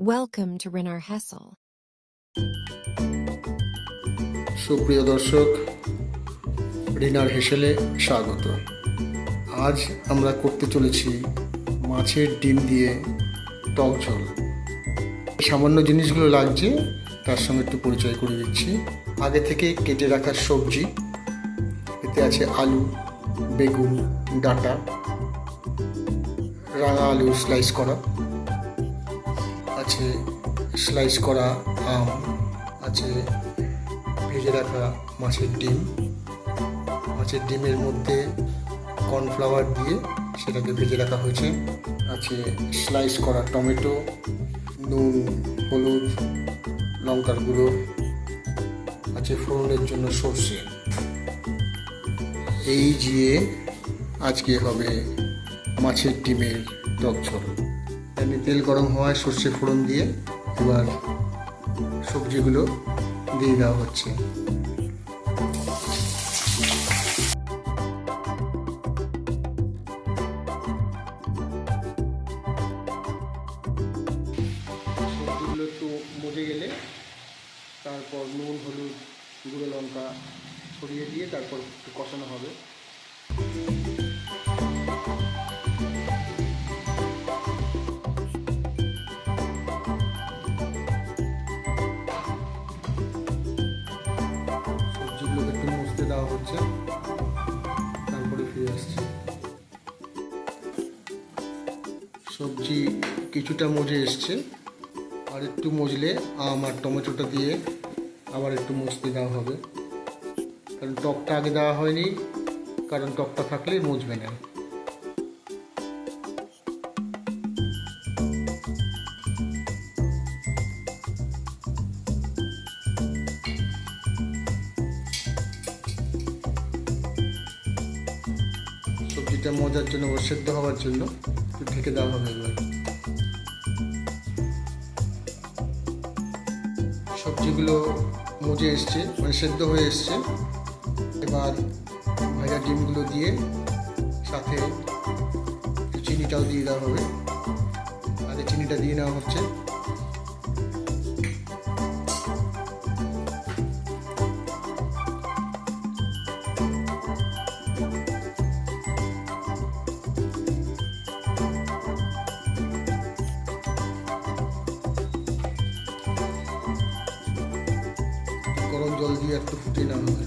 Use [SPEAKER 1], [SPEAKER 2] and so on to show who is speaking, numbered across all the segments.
[SPEAKER 1] Welcome to Renar Hessel.
[SPEAKER 2] সুপ্রিয় দর্শক রিনার হেসেলে স্বাগত। আজ আমরা করতে চলেছি মাছের ডিম দিয়ে টক ঝোল। সামান্য জিনিসগুলো লাগছে, তার সঙ্গে একটু পরিচয় করে দিচ্ছি। আগে থেকে কেটে রাখা সবজি, এতে আছে আলু, বেগুন, ডাঁটা, রাঙা আলু স্লাইস করা। আছে স্লাইস করা আম আছে, ভেজে রাখা মাছের ডিম। মাছের ডিমের মধ্যে কর্নফ্লাওয়ার দিয়ে সেটাকে ভেজে রাখা হয়েছে। আছে স্লাইস করা টমেটো, নুন, হলুদ, লঙ্কার গুঁড়ো, আছে ফোড়নের জন্য সর্ষে। এই দিয়ে আজকে হবে মাছের ডিমের টক প্যানে তেল গরম হওয়ায় সর্ষে ফোড়ন দিয়ে এবার সবজিগুলো দিয়ে দেওয়া হচ্ছে। সবজিগুলো একটু মজে গেলে তারপর নুন, হলুদ, গুঁড়ো লঙ্কা ছড়িয়ে দিয়ে তারপর একটু কষানো হবে। দেওয়া হচ্ছে। তারপরে ফিরে আসছি। সবজি কিছুটা মজে এসছে। আর একটু মজলে আম আর টমেটোটা দিয়ে আবার একটু মজতে দেওয়া হবে। কারণ টকটা আগে দেওয়া হয়নি, কারণ টকটা থাকলে মজবে না। সবজিটা মজার জন্য ও সেদ্ধ হওয়ার জন্য ঢেকে দেওয়া হবে এবার। সবজিগুলো মজে এসছে মানে সেদ্ধ হয়ে এসছে। এবার ভাজা ডিমগুলো দিয়ে সাথে চিনিটাও দিয়ে দেওয়া হবে। আগে চিনিটা দিয়ে নেওয়া হচ্ছে। দিয়ে একটু ফুটিয়ে নেওয়া হবে।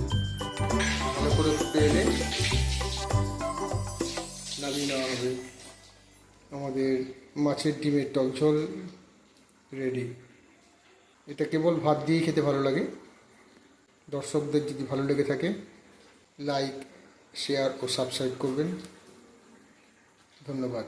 [SPEAKER 2] ভালো করে ফুটে এলে নামিয়ে নেওয়া হবে। আমাদের মাছের ডিমের টক ঝোল রেডি এটা কেবল ভাত দিয়েই খেতে ভালো লাগে। দর্শকদের যদি ভালো লেগে থাকে লাইক শেয়ার ও সাবস্ক্রাইব করবেন। ধন্যবাদ।